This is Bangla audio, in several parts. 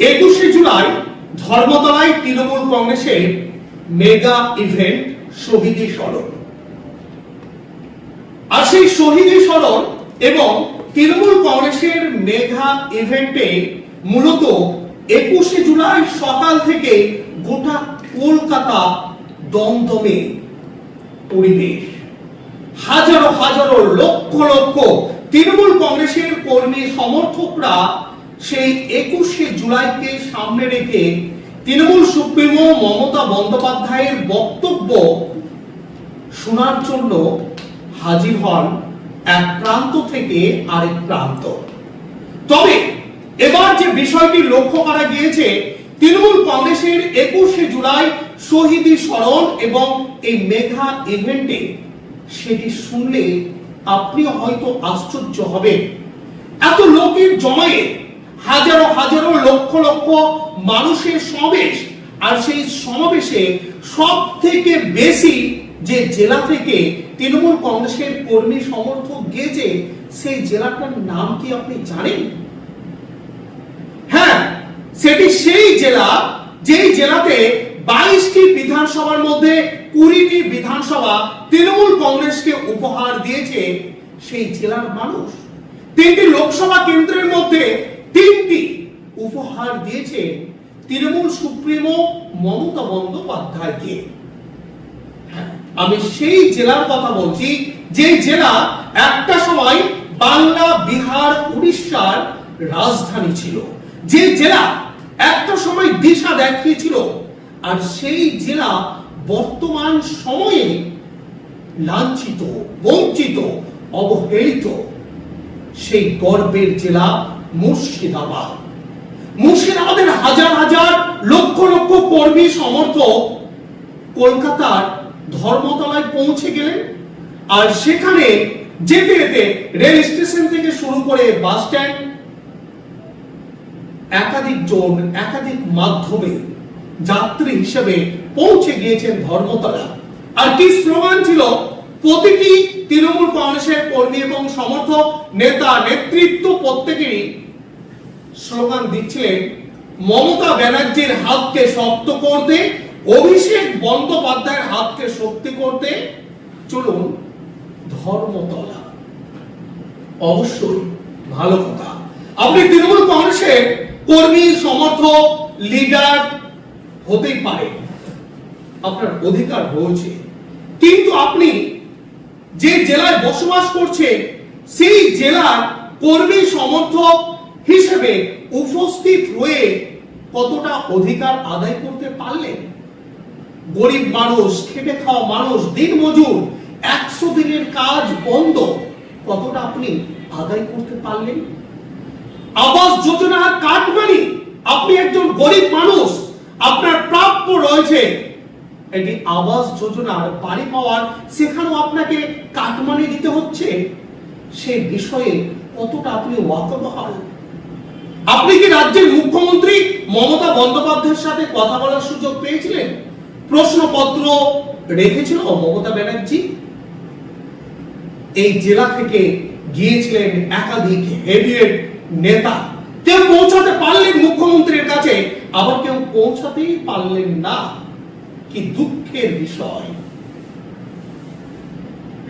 একুশে জুলাই ধর্মতলায় তৃণমূল কংগ্রেসের মেগা ইভেন্ট শহীদি স্মরণ। আর সেই শহীদি স্মরণ এবং তৃণমূল কংগ্রেসের মেঘা ইভেন্টে মূলত একুশে জুলাই সকাল থেকে গোটা কলকাতা দমদমে পরিবেশ। হাজারো হাজারো লক্ষ লক্ষ তৃণমূল কংগ্রেসের কর্মী সমর্থকরা সেই একুশে জুলাইকে সামনে রেখে তৃণমূল সুপ্রিমো মমতা বন্দ্যোপাধ্যায়ের বক্তব্য শোনার জন্য হাজির হন এক প্রান্ত থেকে আরেক প্রান্ত। তবে এবার যে বিষয়টি লক্ষ্য করা গিয়েছে, তৃণমূল কংগ্রেসের একুশে জুলাই শহীদি স্মরণ এবং এই মেঘা ইভেন্টে সেটি শুনলে আপনি হয়তো আশ্চর্য হবেন। এত লোকের জমায়ে হাজারো হাজারো লক্ষ লক্ষ মানুষের সমাবেশ, আর সেই সমাবেশে সব থেকে বেশি যে জেলা থেকে তৃণমূল কংগ্রেসের কর্মী সমর্থক গিয়েছে, সেই জেলাটার নাম কি আপনি জানেন? হ্যাঁ সেটি সেই জেলা যেই জেলাতে বাইশটি বিধানসভার মধ্যে কুড়িটি বিধানসভা তৃণমূল কংগ্রেসকে উপহার দিয়েছে, সেই জেলার মানুষ। তিনটি লোকসভা কেন্দ্রের মধ্যে তিনটি উপহার দিয়েছে তৃণমূল সুপ্রিমো মমতা বন্দ্যোপাধ্যায়কে। হ্যাঁ, আমি সেই জেলার কথা বলছি যে জেলা একটা সময় বাংলা বিহার উড়িষ্যার রাজধানী ছিল। যে জেলা একটা সময় দিশা দেখিয়েছিল আর সেই জেলা বর্তমান সময়ে লাঞ্ছিত বঞ্চিত অবহেলিত। সেই গর্বের জেলা মুর্শিদাবাদ। মুর্শিদাবাদের হাজার হাজার লক্ষ লক্ষ কর্মী সমর্থক কলকাতার ধর্মতলায় পৌঁছে গেলেন আর সেখানে যেতে যেতে রেল স্টেশন থেকে শুরু করে বাস স্ট্যান্ড, একাধিক জন, একাধিক মাধ্যমে যাত্রী হিসেবে পৌঁছে গিয়েছেন ধর্মতলা। আর কি স্লোগান ছিল? প্রতিটি তৃণমূল কংগ্রেসের কর্মী এবং সমর্থক, নেতা, নেতৃত্ব প্রত্যেকেরই স্লোগান দিচ্ছিলেন, মমতা ব্যানার্জির হাতকে শক্ত করতে, অভিষেক বন্দ্যোপাধ্যায়ের হাতকে শক্তি করতে। চলুন, ধর্মতলা। অবশ্যই ভালো কথা। আপনি তৃণমূল কংগ্রেসের কর্মী, সমর্থক লিডার হতেই পারে আপনার অধিকার রয়েছে। কিন্তু আপনি যে জেলায় বসবাস করছে, সেই জেলার কর্মী সমর্থক হিসেবে উপস্থিত হয়ে কতটা অধিকার আদায় করতে পারলেন? গরিব মানুষ, খেটে খাওয়া মানুষ দিন মজুর একশো দিনের কাজ বন্ধ, কতটা আপনি আদায় করতে পারলেন? আবাস যোজনার কাটমানি আপনি একজন গরিব মানুষ, আপনার প্রাপ্য রয়েছে এটি আবাস যোজনার বাড়ি পাওয়ার সেখানেও আপনাকে কাটমানি দিতে হচ্ছে? সে বিষয়ে কতটা আপনি ওয়াকবহাল আপনি কি রাজ্যের মুখ্যমন্ত্রী মমতা বন্দ্যোপাধ্যায়ের সাথে কথা বলার সুযোগ পেয়েছিলেন? প্রশ্নপত্র রেখেছিল মমতা ব্যানার্জি? এই জেলা থেকে গিয়েছিলেন একাধিক হেভিয়েট নেতা। কেউ পৌঁছাতে পারলেন মুখ্যমন্ত্রীর কাছে? আবার কেউ পৌঁছাতেই পারলেন না। কি দুঃখের বিষয়?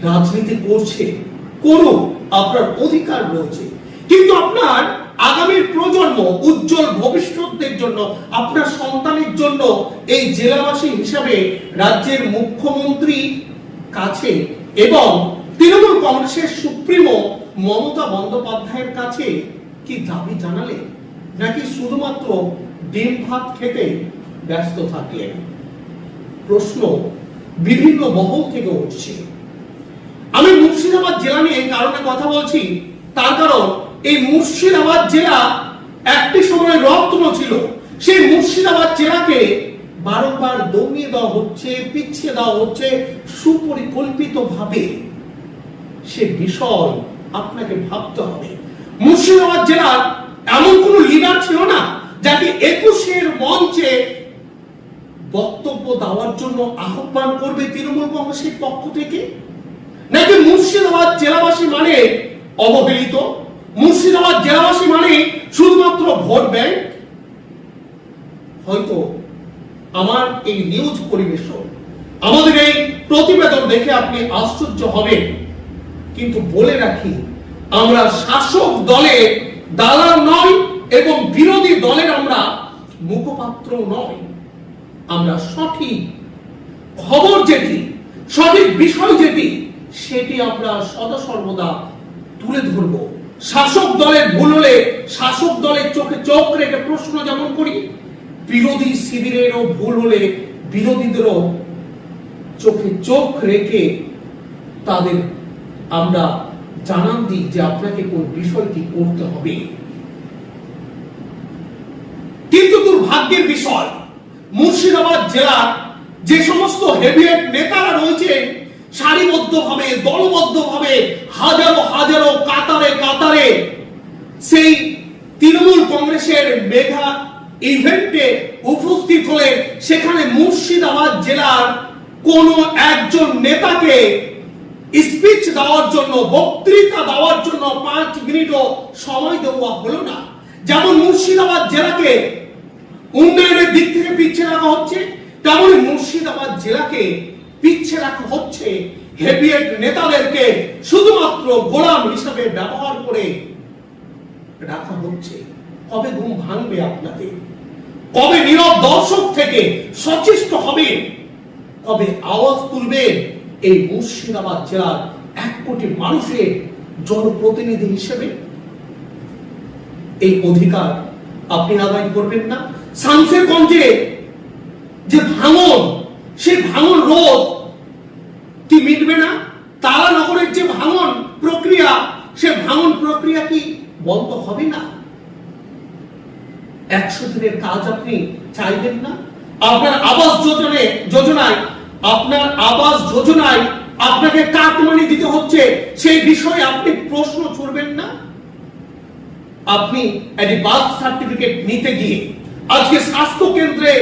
রাজনীতি করছে করুন আপনার অধিকার রয়েছে। কিন্তু আপনার আগামীর প্রজন্ম, উজ্জ্বল ভবিষ্যতের জন্য, আপনার সন্তানের জন্য এই জেলাবাসী হিসাবে রাজ্যের মুখ্যমন্ত্রী কাছে এবং তৃণমূল কংগ্রেসের সুপ্রিমো মমতা বন্দ্যোপাধ্যায়ের কাছে কি দাবি জানালেন? নাকি শুধুমাত্র ডিম ভাত খেতে ব্যস্ত থাকলেন? প্রশ্ন বিভিন্ন মহল থেকে উঠছে। আমি মুর্শিদাবাদ জেলা নিয়ে কারণে কথা বলছি, তার কারণ এই মুর্শিদাবাদ জেলা একটি সময় রত্ন ছিল। সেই মুর্শিদাবাদ জেলাকে বারংবার দমিয়ে দেওয়া হচ্ছে, পিছিয়ে দেওয়া হচ্ছে সুপরিকল্পিত ভাবে সে বিষয় আপনাকে ভাবতে হবে। মুর্শিদাবাদ জেলার এমন কোন লিডার ছিল না, যাকে একুশের মঞ্চে বক্তব্য দেওয়ার জন্য আহ্বান করবে তৃণমূল কংগ্রেসের পক্ষ থেকে? নাকি মুর্শিদাবাদ জেলাবাসী মানে অবহেলিত? মুর্শিদাবাদ জেলাবাসী মানে শুধুমাত্র ভোট ব্যাংক? হয়তো আমার এই নিউজ পরিবেশন আমাদের এই প্রতিবেদন দেখে আপনি আশ্চর্য হবেন। কিন্তু বলে রাখি, আমরা শাসক দলের দালাল নয় এবং বিরোধী দলের আমরা মুখপাত্র নয় আমরা সঠিক খবর যেটি, সঠিক বিষয় যেটি, সেটি আমরা সদা সর্বদা তুলে ধরব। শাসক দলের ভুল হলে শাসক দলের চোখে চোখ রেখে প্রশ্ন যেমন করি, বিরোধী শিবিরেরও ভুল হলে বিরোধীদেরও চোখে চোখ রেখে তাদের আমরা জানান দিই যে আপনাকে কোন বিষয়টি করতে হবে। কিন্তু দুর্ভাগ্যের বিষয় মুর্শিদাবাদ জেলার যে সমস্ত হেভিয়েট নেতারা রয়েছে, সারিবদ্ধভাবে, দলবদ্ধভাবে, হাজারো হাজারো কাতারে কাতারে, সেই তৃণমূল কংগ্রেসের মেঘা ইভেন্টে উপস্থিত হলে সেখানে মুর্শিদাবাদ জেলার কোন একজন নেতাকে স্পিচ দেওয়ার জন্য, বক্তৃতা দেওয়ার জন্য পাঁচ মিনিটও সময় দেওয়া হলো না। যেমন মুর্শিদাবাদ জেলাকে উন্নয়নের দিক থেকে পিছিয়ে রাখা হচ্ছে। তেমন মুর্শিদাবাদ জেলাকে পিছিয়ে রাখা হচ্ছে। হেভিয়েট নেতাদেরকে শুধুমাত্র গোলাম হিসাবে ব্যবহার করে রাখা হচ্ছে। কবে ঘুম ভাঙবে আপনাদের? কবে নীরব দর্শক থেকে সচেষ্ট হবে? কবে আওয়াজ তুলবে এই মুর্শিদাবাদ জেলার এক কোটি মানুষের জনপ্রতিনিধি হিসেবে? এই অধিকার আপনি আদায় করবেন না। শামসেরগঞ্জে যে ভাঙন সেই ভাঙন রোধ, কি মিটবে না? তারানগরের যে ভাঙন প্রক্রিয়া, সে ভাঙন প্রক্রিয়া কি বন্ধ হবে না? একশো দিনের কাজ আপনি চাইবেন না? আপনার আবাস যোজনে যোজনায়, আপনার আবাস যোজনায় আপনাকে কাটমানি দিতে হচ্ছে, সেই বিষয়ে আপনি প্রশ্ন ছুড়বেন না? আপনি একটি বার্থ সার্টিফিকেট নিতে গিয়ে আজকে স্বাস্থ্য কেন্দ্রে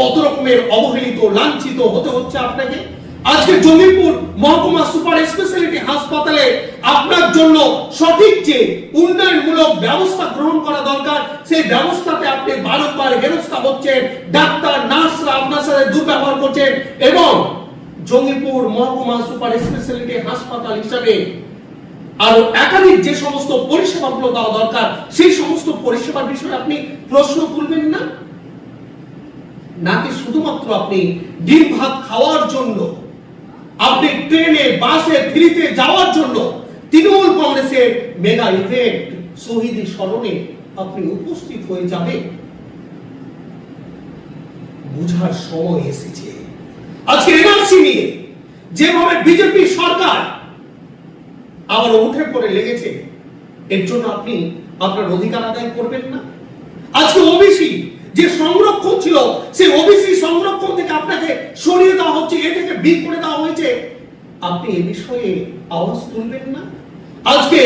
কত রকমের অবহেলিত, লাঞ্ছিত হতে হচ্ছে আপনাকে? আজকে জমিপুর মহকুমা সুপার স্পেশালিটি হাসপাতালে আপনার জন্য সঠিক যে উন্নয়নমূলক ব্যবস্থা গ্রহণ করা দরকার, সেই ব্যবস্থাতে আপনি বারংবার হেনস্থা হচ্ছেন, ডাক্তার, নার্সরা আপনার সাথে দুর্ব্যবহার করছেন এবং জঙ্গিপুর মহকুমা সুপার স্পেশালিটি হাসপাতাল হিসাবে আরও একাধিক যে সমস্ত পরিষেবাগুলো দেওয়া দরকার, সেই সমস্ত পরিষেবার বিষয়ে আপনি প্রশ্ন তুলবেন না? নাকি শুধুমাত্র আপনি ডিম ভাত খাওয়ার জন্য, আপনি ট্রেনে, বাসে, ফ্রিতে যাওয়ার জন্য তৃণমূল কংগ্রেসের মেগা ইভেন্ট শহীদ স্মরণে আপনি উপস্থিত হয়ে যাবেন? বুঝার সময় এসেছে। আজকে এনআরসি নিয়ে যেভাবে বিজেপি সরকার আবার উঠে পড়ে লেগেছে, এর জন্য আপনি আপনার অধিকার আদায় করবেন না? আজকে ওবিসি যে সংরক্ষণ ছিল, সেই ওবিসি সংরক্ষণ থেকে আপনাকে সরিয়ে দেওয়া হচ্ছে, এ থেকে বিল করে দেওয়া হয়েছে। আপনি এ বিষয়ে আওয়াজ তুলবেন না? আজকে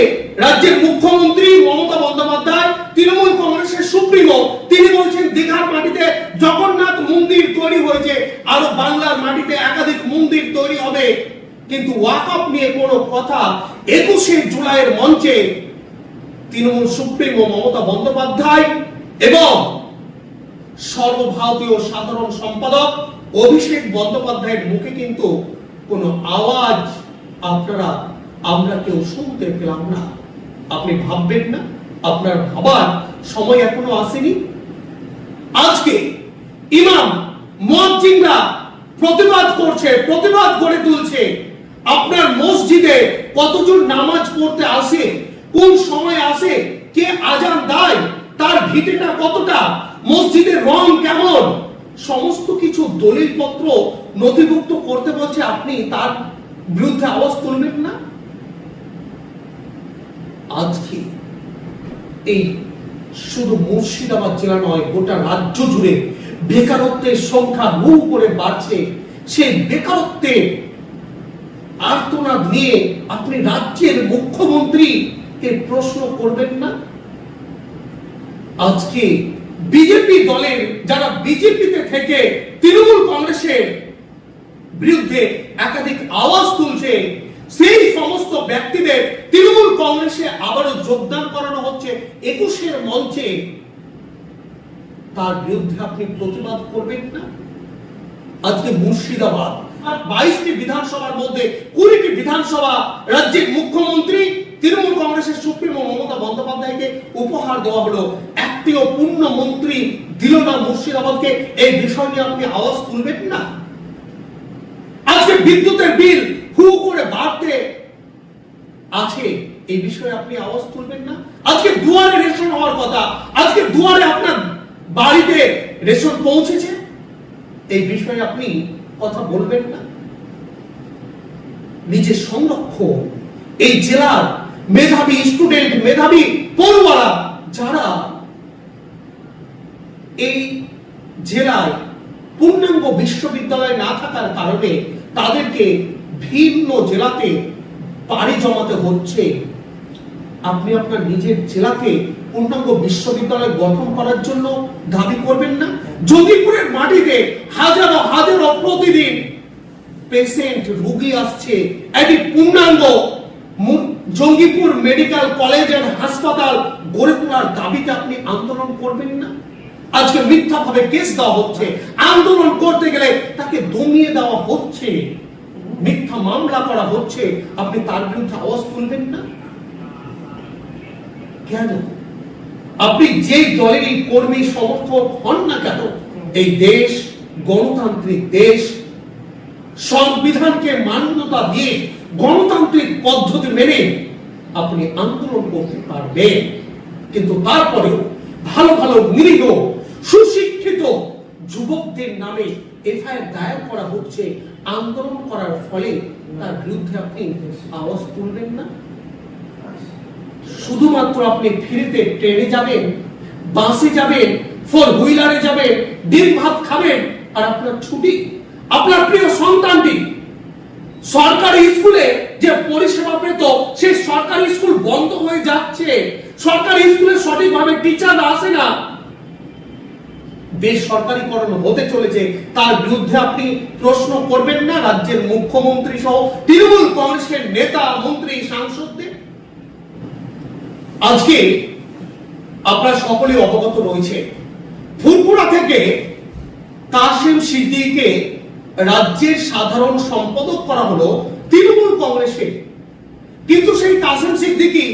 রাজ্যের মুখ্যমন্ত্রী মমতা বন্দ্যোপাধ্যায়, তৃণমূল কংগ্রেসের সুপ্রিমো, তিনি বলছেন, দীঘার মাটিতে জগন্নাথ মন্দির তৈরি হয়েছে, আরও বাংলার মাটিতে একাধিক মন্দির তৈরি হবে। কিন্তু ওয়াকআপ নিয়ে কোনো কথা একুশে জুলাইয়ের মঞ্চে তৃণমূল সুপ্রিমো মমতা বন্দ্যোপাধ্যায় এবং সর্বভারতীয় সাধারণ সম্পাদক অভিষেক বন্দ্যোপাধ্যায়ের মুখে কিন্তু কোনো আওয়াজ আপনারা, আমরা কেউ শুনতে পেলাম না। আপনি ভাববেন না, আপনার ভাবার সময় এখনও আসেনি। আজকে ইমাম মুয়াজ্জিনরা প্রতিবাদ করছে, প্রতিবাদ গড়ে তুলছে। আপনার মসজিদে কতজন নামাজ পড়তে আসে? কোন সময় আসে? কে আজান দেয়? তার ভিটেটা কতটা? মসজিদের রং কেমন? সমস্ত কিছু দলিলপত্র নথিভুক্ত করতে বলছে আপনি, তার বিরুদ্ধে আওয়াজ তুলবেন না? আজকে এই শুধু মুর্শিদাবাদ জেলা নয়, গোটা রাজ্য জুড়ে বেকারত্বের সংখ্যা হু করে বাড়ছে। সেই বেকারত্বে আর্তনাদ নিয়ে আপনি রাজ্যের মুখ্যমন্ত্রী কে প্রশ্ন করবেন না? আজকে বিজেপি দলের, যারা বিজেপিতে থেকে তৃণমূল কংগ্রেসের বিরুদ্ধে একাধিক আওয়াজ তুলছে, সেই সমস্ত ব্যক্তিদের তৃণমূল কংগ্রেসে আবারও যোগদান করানো হচ্ছে একুশের মঞ্চে। তার বিরুদ্ধে আপনি প্রতিবাদ করবেন না? আজকে মুর্শিদাবাদ আর বাইশটি বিধানসভার মধ্যে কুড়িটি বিধানসভা রাজ্যের মুখ্যমন্ত্রী, তৃণমূল কংগ্রেসের সুপ্রিমো মমতা বন্দ্যোপাধ্যায়কে উপহার দেওয়া হলো। একটিও পূর্ণ মন্ত্রী দিল না মুর্শিদাবাদকে। এই বিষয় নিয়ে আপনি আওয়াজ তুলবেন না। আজকে বিদ্যুতের বিল হু করে বাড়তে আছে। এই বিষয়ে আপনি আওয়াজ তুলবেন না। আজকে দুয়ারে রেশন হওয়ার কথা। আজকে দুয়ারে আপনার বাড়িতে রেশন পৌঁছেছে। এই বিষয়ে আপনি কথা বলবেন না। নিজের সংরক্ষণ এই জেলার মেধাবী স্টুডেন্ট মেধাবী পড়ুয়ারা যারা এই জেলায় পূর্ণাঙ্গ বিশ্ববিদ্যালয় না থাকার কারণে তাদেরকে ভিন্ন জেলাতে পাড়ি জমাতে হচ্ছে, আপনি আপনার নিজের জেলাতে পূর্ণাঙ্গ বিশ্ববিদ্যালয় গঠন করার জন্য দাবি করবেন না? যোগীপুরের মাটিতে হাজারো হাজারো প্রতিদিন পেশেন্ট রোগী আসছে। একটি পূর্ণাঙ্গ জঙ্গিপুর মেডিকেল কলেজ এন্ড হাসপাতাল গড়ে তোলার দাবিতে আপনি আন্দোলন করবেন না? আজকে মিথ্যাভাবে কেস দেওয়া হচ্ছে। আন্দোলন করতে গেলে তাকে দমিয়ে দেওয়া হচ্ছে। মিথ্যা মামলা করা হচ্ছে। আপনি তার বিরুদ্ধে আওয়াজ তুলবেন না? কেন? আপনি যে দলেরই কর্মী সমর্থক হন না কেন, এই দেশ, গণতান্ত্রিক দেশ, সংবিধানকে মান্যতা দিয়ে গণতান্ত্রিক পদ্ধতি মেনে আপনি আন্দোলন করতে পারবেন। কিন্তু তারপরেও ভালো ভালো নিরীহ, সুশিক্ষিত যুবকদের নামে এফআইআর দায়ের করা হচ্ছে, আন্দোলন করার ফলে তার বিরুদ্ধে আপনি আওয়াজ তুলবেন না? শুধুমাত্র আপনি ফ্রিতে ট্রেনে যাবেন, বাসে যাবেন ফোর হুইলারে যাবেন, ডিম ভাত খাবেন, আর আপনার ছুটি। আপনার প্রিয় সন্তানটি সরকারি স্কুলে যে পরিষেবা পেত সেই সরকারি স্কুল বন্ধ হয়ে যাচ্ছে। সরকারি স্কুলে সঠিকভাবে টিচার আসে না। বেসরকারীকরণ হতে চলেছে। তার বিরুদ্ধে আপনি প্রশ্ন করবেন না। রাজ্যের মুখ্যমন্ত্রী সহ তৃণমূল কংগ্রেসের নেতা, মন্ত্রী, সাংসদদের আজকে আপনারা সকলে অবগত রয়েছে ফুরপুরা থেকে কাশিম সিদ্দিকে রাজ্যের সাধারণ সম্পাদক করা হলো তৃণমূল কংগ্রেসের কিন্তু সেই কাসিম সিদ্দিকি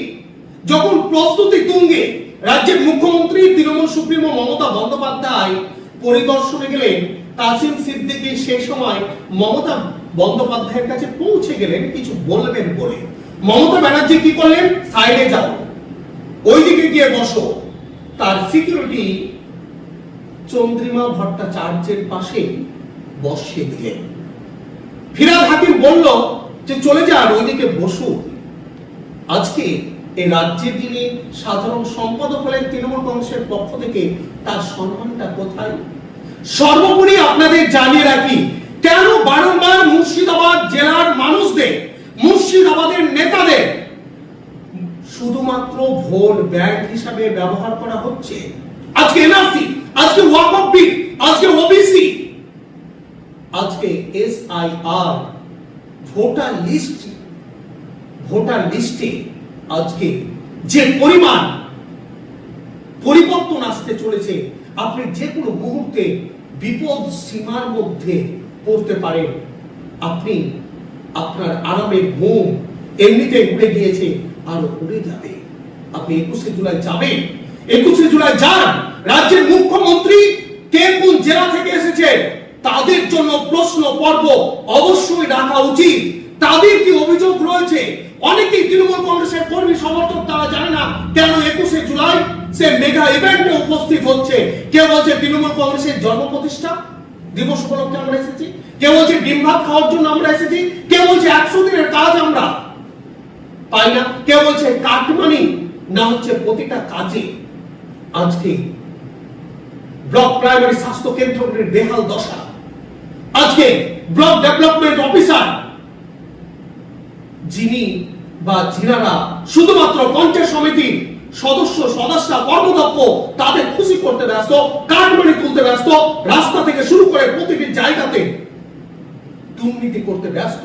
যখন প্রস্তুতি তুঙ্গে রাজ্যের মুখ্যমন্ত্রী, তৃণমূল সুপ্রিমো মমতা বন্দ্যোপাধ্যায় পরিদর্শনে গেলেন কাসিম সিদ্দিকি সে সময় মমতা বন্দ্যোপাধ্যায়ের কাছে পৌঁছে গেলেন, কিছু বলবেন বলে। মমতা ব্যানার্জি কি করলেন? সাইডে যাও ওইদিকে গিয়ে বসো। তার সিকিউরিটি চন্দ্রিমা ভট্টাচার্যের পাশে বসিয়ে দিলেন। ফিরাদ হাকিম বলল যে, চলে যান, ওইদিকে বসুন। আজকে এই রাজ্যের যিনি সাধারণ সম্পাদক হলেন, তৃণমূল কংগ্রেসের পক্ষ থেকে তার সম্মানটা কোথায়? সর্বোপরি আপনাদের জানিয়ে রাখি, কেন বারংবার মুর্শিদাবাদ জেলার মানুষদের, মুর্শিদাবাদের নেতাদের শুধুমাত্র ভোট ব্যাংক হিসাবে ব্যবহার করা হচ্ছে। আজকে এনআরসি, আজকে ওয়াকফ বিল, আজকে ওবিসি। আজকে এসআইআর ভোটার লিস্ট, ভোটার লিস্টে আজকে যে পরিমাণ পরিবর্তন আসতে চলেছে, আপনি যে কোনো মুহূর্তে বিপদ সীমার মধ্যে পড়তে পারেন। আপনি আপনার আরামের ঘুম এমনিতে উড়ে গিয়েছে। আরও উড়ে যাবে আপনি একুশে জুলাই যাবেন। একুশে জুলাই যান। রাজ্যের মুখ্যমন্ত্রী কে কোন জেলা থেকে এসেছে? তাদের জন্য প্রশ্ন পর্ব অবশ্যই রাখা উচিত। তাদের কি অভিযোগ রয়েছে? অনেকেই তৃণমূল কংগ্রেসের কর্মী সমর্থক, তারা জানে না কেন একুশে জুলাই সে মেগা ইভেন্টে উপস্থিত হচ্ছে। কে বলছে তৃণমূল কংগ্রেসের জন্ম প্রতিষ্ঠা দিবস উপলক্ষে আমরা এসেছি। কে বলছে ডিম ভাত খাওয়ার জন্য আমরা এসেছি। কে বলছে একশো দিনের কাজ আমরা পাই না? কে বলছে, কাটমানি না হচ্ছে প্রতিটা কাজে আজকে ব্লক প্রাইমারি স্বাস্থ্য কেন্দ্রের বেহাল দশা। আজকে ব্লক ডেভেলপমেন্ট অফিসার যিনি বা যিনারা শুধুমাত্র পঞ্চায়েত সমিতির সদস্য সদস্য, কর্মদক্ষ, তাদের খুশি করতে ব্যস্ত কাঠমানি তুলতে ব্যস্ত, রাস্তা থেকে শুরু করে প্রতিটি জায়গাতে দুর্নীতি করতে ব্যস্ত।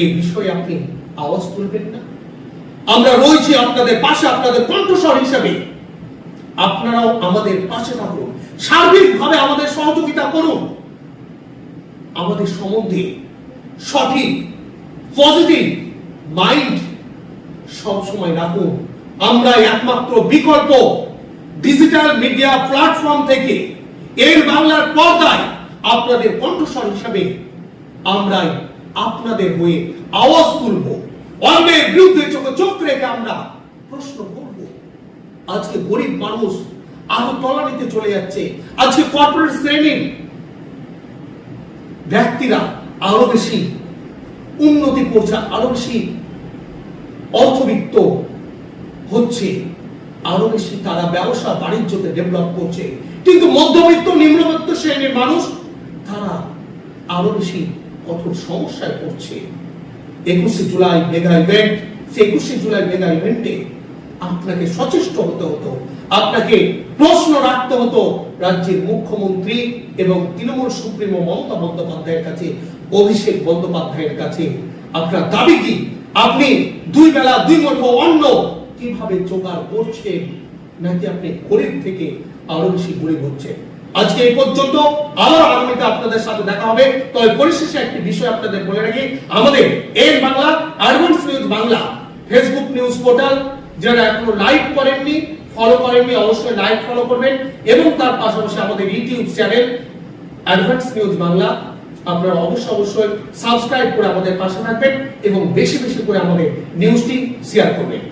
এই বিষয়ে আপনি আওয়াজ তুলবেন না? আমরা রয়েছি আপনাদের পাশে, আপনাদের কণ্ঠস্বর হিসাবে। আপনারাও আমাদের পাশে থাকুন। সার্বিকভাবে আমাদের সহযোগিতা করুন। আমাদের সম্বন্ধে সঠিক, পজিটিভ মাইন্ড সব সময় রাখুন। আমরা একমাত্র বিকল্প ডিজিটাল মিডিয়া প্ল্যাটফর্ম থেকে এর বাংলার পর্দায় আপনাদের কণ্ঠস্বর হিসাবে আমরাই আপনাদের হয়ে আওয়াজ তুলব। অন্যের বিরুদ্ধে চোখে চোখ রেখে আমরা প্রশ্ন করব। আজকে গরিব মানুষ আরও তলানিতে চলে যাচ্ছে। আজকে কর্পোরেট শ্রেণির ব্যক্তিরা আরও বেশি উন্নতি করছে, আরও বেশি অর্থবিত্ত হচ্ছে, আরও বেশি তারা ব্যবসা বাণিজ্যতে ডেভেলপ করছে। কিন্তু মধ্যবিত্ত, নিম্নবিত্ত শ্রেণির মানুষ, তারা আরও বেশি কঠোর সমস্যায় পড়ছে। একুশে জুলাই মেগা ইভেন্ট সে একুশে জুলাই মেগা ইভেন্টে আপনাকে সচেষ্ট হতে হতো, আপনাকে প্রশ্ন রাখতে হতো রাজ্যের মুখ্যমন্ত্রী এবং তৃণমূল সুপ্রিমো মমতা বন্দ্যোপাধ্যায়ের কাছে, অভিষেক বন্দ্যোপাধ্যায়ের কাছে। আপনার দাবি কি? আপনি দুই বেলা, দুই মুঠো অন্ন কীভাবে জোগাড় করছেন? নাকি আপনি গরিব থেকে আরও বেশি গরিব হচ্ছেন আজকে এই পর্যন্ত আবার আগামীতে আপনাদের সাথে দেখা হবে। তবে পরিশেষে একটি বিষয় আপনাদের বলে রাখি। আমাদের এর Bangla advance news Bangla Facebook news portal যারা এখনও লাইক করেননি ফলো করেননি, অবশ্যই লাইক ফলো করবেন। এবং তার পাশাপাশি আমাদের YouTube channel advance news Bangla. আপনারা অবশ্যই অবশ্যই সাবস্ক্রাইব করে আমাদের পাশে থাকবেন এবং বেশি বেশি করে আমাদের নিউজটি শেয়ার করবেন।